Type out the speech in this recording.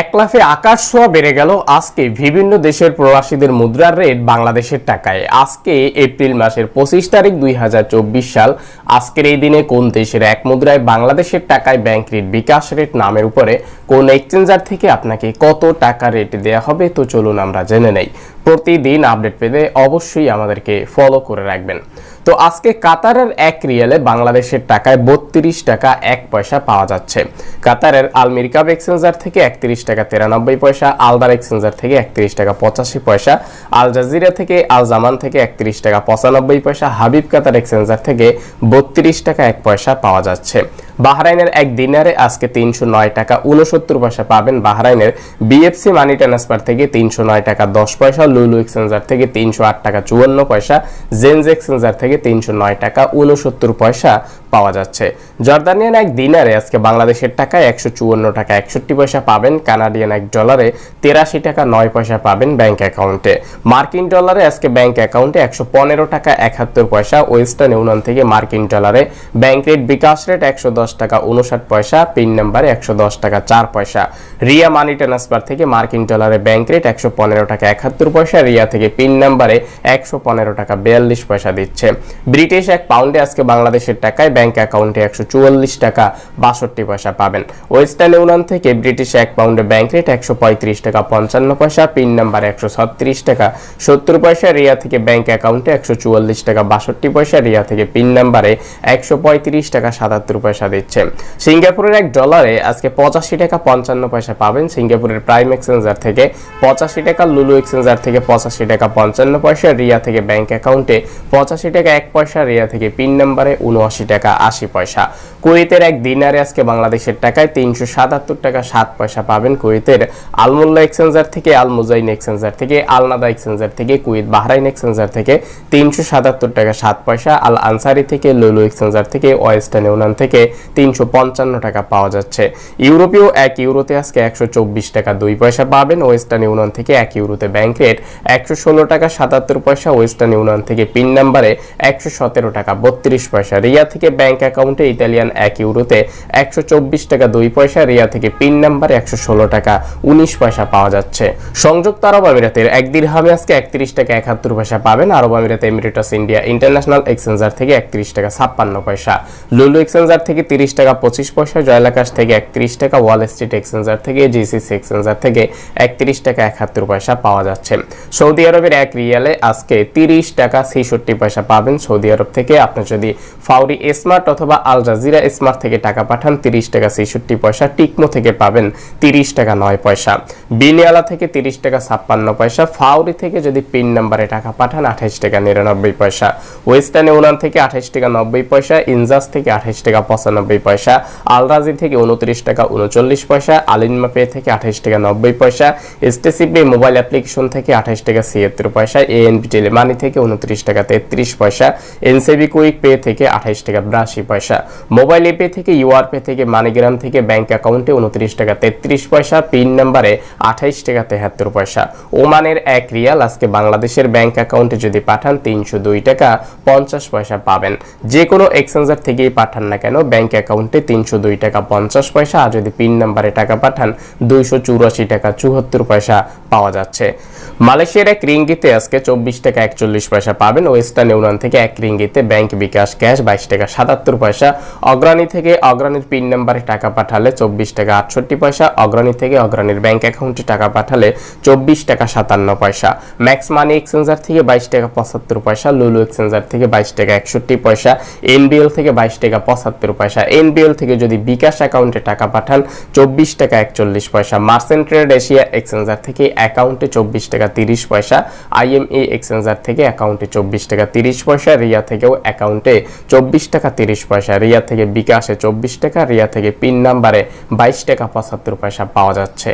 এক লাফে আকাশ ছোঁয়া বেড়ে গেল আজকে বিভিন্ন দেশের প্রবাসীদের মুদ্রার রেট বাংলাদেশের টাকায়। আজকে এপ্রিল মাসের পঁচিশ তারিখ দুই হাজার চব্বিশ সাল। আজকের এই দিনে কোন দেশের এক মুদ্রায় বাংলাদেশের টাকায় ব্যাংক রেট বিকাশ রেট নামের উপরে কোন এক্সচেঞ্জার থেকে আপনাকে কত টাকা রেট দেয়া হবে, তো চলুন আমরা জেনে নেই। প্রতিদিন আপডেট পেতে অবশ্যই আমাদেরকে ফলো করে রাখবেন। তো আজকে কাতারের এক রিয়ালে বাংলাদেশের টাকায় বত্রিশ টাকা এক পয়সা পাওয়া যাচ্ছে। কাতারের আলমিরকাব এক্সচেঞ্জার থেকে একত্রিশ টাকা তিরানব্বই পয়সা, আলদার এক্সচেঞ্জার থেকে একত্রিশ টাকা পঁচাশি পয়সা, আল জাজিরা থেকে আল জামান থেকে একত্রিশ টাকা পঁচানব্বই পয়সা, হাবিব কাতার এক্সচেঞ্জার থেকে বত্রিশ টাকা এক পয়সা পাওয়া যাচ্ছে। বাহরাইনের এক দিনারে আজকে তিনশো নয় টাকা উনসত্তর পয়সা পাবেন বাহরাইনের বিএফসি মানি ট্রান্সফার থেকে তিনশো নয় টাকা দশ পয়সা, লুলু এক্সচেঞ্জার থেকে তিনশো আট টাকা চুয়ান্ন পয়সা জেন্স এক্সচেঞ্জার থেকে তিনশো নয় টাকা উনসত্তর পয়সা পাওয়া যাচ্ছে। জর্দানিয়ান এক দিনারে আজকে বাংলাদেশের টাকায় একশো চুয়ান্ন টাকা, একষট্টি পয়সা পাবেন। কানাডিয়ান এক ডলারে তেরাশি টাকা, নয় পয়সা পাবেন ব্যাংক অ্যাকাউন্টে। মার্কিন ডলারে আজকে ব্যাংক অ্যাকাউন্টে একশো পনেরো টাকা, একাত্তর পয়সা। ওয়েস্টার্ন ইউনিয়ন থেকে মার্কিন ডলারে ব্যাংক রেট, বিকাশ রেট একশো দশ টাকা, উনষাট পয়সা। পিন নাম্বারে একশো দশ টাকা, চার পয়সা। রিয়া মানি ট্রান্সফার থেকে মার্কিন ডলারে ব্যাংক রেট একশো পনেরো টাকা, একাত্তর পয়সা। রিয়া থেকে পিন নাম্বারে একশো পনেরো টাকা, বিয়াল্লিশ পয়সা দিচ্ছে। ব্রিটিশ এক পাউন্ডে আজকে বাংলাদেশের টাকায় ব্যাংক অ্যাকাউন্টে একশো চুয়াল্লিশ টাকা বাষট্টি পয়সা পাবেন। ওয়েস্টার্ন ইউনিয়ন থেকে ব্রিটিশ এক পাউন্ডে ব্যাংক রেট একশো পঁয়ত্রিশ টাকা পঞ্চান্ন পয়সা, পিন নাম্বার একশো ছত্রিশ টাকা সত্তর পয়সা, রিয়া থেকে ব্যাংক অ্যাকাউন্টে একশো চুয়াল্লিশ টাকা বাষট্টি পয়সা, রিয়া থেকে পিন নাম্বারে একশো পঁয়ত্রিশ টাকা সাতাত্তর পয়সা দিচ্ছে। সিঙ্গাপুরের এক ডলারে আজকে পঁচাশি টাকা পঞ্চান্ন পয়সা পাবেন। সিঙ্গাপুরের প্রাইম এক্সচেঞ্জার থেকে পঁচাশি টাকা, লুলু এক্সচেঞ্জার থেকে পঁচাশি টাকা পঞ্চান্ন পয়সা, রিয়া থেকে ব্যাংক অ্যাকাউন্টে পঁচাশি টাকা এক পয়সা, রিয়া থেকে পিন নাম্বারে উনআশি টাকা। আশি পয়সা। কুয়েতের এক দিনারে আজকে বাংলাদেশের টাকায় তিনশো সাতাত্তর টাকা সাত পয়সা পাবেন কুয়েতের আলমুল্লা এক্সচেঞ্জার থেকে আল মুজাইন এক্সচেঞ্জার থেকে, আলনাদা এক্সচেঞ্জার থেকে, কুয়েত বাহরাইন এক্সচেঞ্জার থেকে তিনশো সাতাত্তর টাকা সাত পয়সা, আল আনসারি থেকে, লুলু এক্সচেঞ্জার থেকে, ওয়েস্টার্ন ইউনিয়ন থেকে তিনশো পঞ্চান্ন টাকা পাওয়া যাচ্ছে। ইউরোপীয় এক ইউরোতে আজকে একশো চব্বিশ টাকা দুই পয়সা পাবেন, ওয়েস্টার্ন ইউনিয়ন থেকে এক ইউরোতে ব্যাংক রেট একশো ষোলো টাকা সাতাত্তর পয়সা, ওয়েস্টার্ন ইউনিয়ন থেকে পিন নাম্বারে একশো সতেরো টাকা বত্রিশ পয়সা, রিয়া থেকে ব্যাংক অ্যাকাউন্টে ইতালিয়ান এক ইউরোতে একশো চব্বিশ টাকা দুই পয়সা রিয়া থেকে পিন নাম্বারে একশো টাকা উনিশ পয়সা পাওয়া যাচ্ছে। সংযুক্ত আরব আমিরাতের এক দিরহামে আজকে একত্রিশ টাকা একাত্তর পয়সা পাবেন। আরব আমিরাত এমিরেটাস ইন্ডিয়া ইন্টারন্যাশনাল এক্সচেঞ্জার থেকে একত্রিশ টাকা ছাপ্পান্ন পয়সা। লুলু এক্সচেঞ্জার থেকে তিরিশ টাকা পঁচিশ পয়সা, জয়লাকাশ থেকে একত্রিশ টাকা, ওয়াল স্ট্রিট এক্সচেঞ্জার থেকে, জিসিসি এক্সচেঞ্জার থেকে একত্রিশ টাকা একাত্তর পয়সা পাওয়া যাচ্ছে। সৌদি আরবের এক রিয়ালে আজকে তিরিশ টাকা ছেষট্টি পয়সা পাবেন। সৌদি আরব থেকে আপনি যদি ফাউরি স্মার্ট অথবা আল জাজিরা স্মার্ট থেকে টাকা পাঠান, তিরিশ টাকা ছেষট্টি পয়সা টিকমো থেকে পাবেন তিরিশ টাকা নয় পয়সা। বিনিয়ালা থেকে তিরিশ টাকা ছাপ্পান্ন পয়সা, ফাউরি থেকে যদি পিন নাম্বারে টাকা পাঠান, আঠাইশ টাকা নিরানব্বই পয়সা। ওয়েস্টার্ন ইউনিয়ন থেকে আঠাইশ টাকা নব্বই পয়সা, ইনজাস থেকে আঠাইশ টাকা পঁচানব্বই পয়সা, আলরাজি থেকে উনত্রিশ টাকা উনচল্লিশ পয়সা আলিনমা পে থেকে আঠাইশ টাকা নব্বই পয়সা এসটিসি পে মোবাইল অ্যাপ্লিকেশন থেকে আঠাইশ টাকা ছিয়াত্তর পয়সা এএনবি টেলিমানি থেকে উনত্রিশ টাকা তেত্রিশ পয়সা, এনসিবি কুইক পে থেকে আঠাইশ টাকা বিরাশি পয়সা। মোবাইল পে থেকে, ইউআর পে থেকে, মানিগ্রাম থেকে ব্যাংক অ্যাকাউন্টে উনত্রিশ টাকা তেত্রিশ পয়সা, পিন নাম্বারে আঠাইশ টাকা তেহাত্তর পয়সা। ওমানের এক রিয়াল আজকে বাংলাদেশের ব্যাংক অ্যাকাউন্টে যদি পাঠান তিনশো দুই টাকা পঞ্চাশ পয়সা পাবেন। যে কোনো এক্সচেঞ্জার থেকেই পাঠান না কেন, ব্যাংক অ্যাকাউন্টে তিনশো দুই টাকা পঞ্চাশ পয়সা আর যদি পিন নাম্বারে টাকা পাঠান দুইশো চুরাশি টাকা চুয়াত্তর পয়সা পাওয়া যাচ্ছে। মালয়েশিয়ার এক রিঙ্গিতে আজকে চব্বিশ টাকা একচল্লিশ পয়সা পাবেন, ওয়েস্টার্ন ইউনিয়ন থেকে এক রিঙ্গিতে ব্যাংক বিকাশ ক্যাশ বাইশ টাকা সাতাত্তর পয়সা, অগ্রণী থেকে অগ্রণীর পিন নাম্বারে টাকা পাঠালে চব্বিশ টাকা আটষট্টি পয়সা, অগ্রণী থেকে অগ্রণীর ব্যাংক অ্যাকাউন্টে টাকা পাঠালে চব্বিশ টাকা সাতান্ন পয়সা। ম্যাক্স মানি এক্সচেঞ্জার থেকে বাইশ টাকা পঁচাত্তর পয়সা, লুলু এক্সচেঞ্জার থেকে বাইশ টাকা একষট্টি পয়সা, এনবিএল থেকে বাইশ টাকা পঁচাত্তর পয়সা। এনবিএল থেকে যদি বিকাশ অ্যাকাউন্টে টাকা পাঠান, চব্বিশ টাকা একচল্লিশ পয়সা। মার্সেন্ট ট্রেড এশিয়া এক্সচেঞ্জার থেকে অ্যাকাউন্টে চব্বিশ টাকা তিরিশ পয়সা। আইএমএ এক্সচেঞ্জার থেকে অ্যাকাউন্টে চব্বিশ টাকা তিরিশ পয়সা। রিয়া থেকেও অ্যাকাউন্টে চব্বিশ টাকা তিরিশ পয়সা, রিয়া থেকে বিকাশে চব্বিশ টাকা, রিয়া থেকে পিন নাম্বারে বাইশ টাকা পঁচাত্তর পয়সা পাওয়া যাচ্ছে।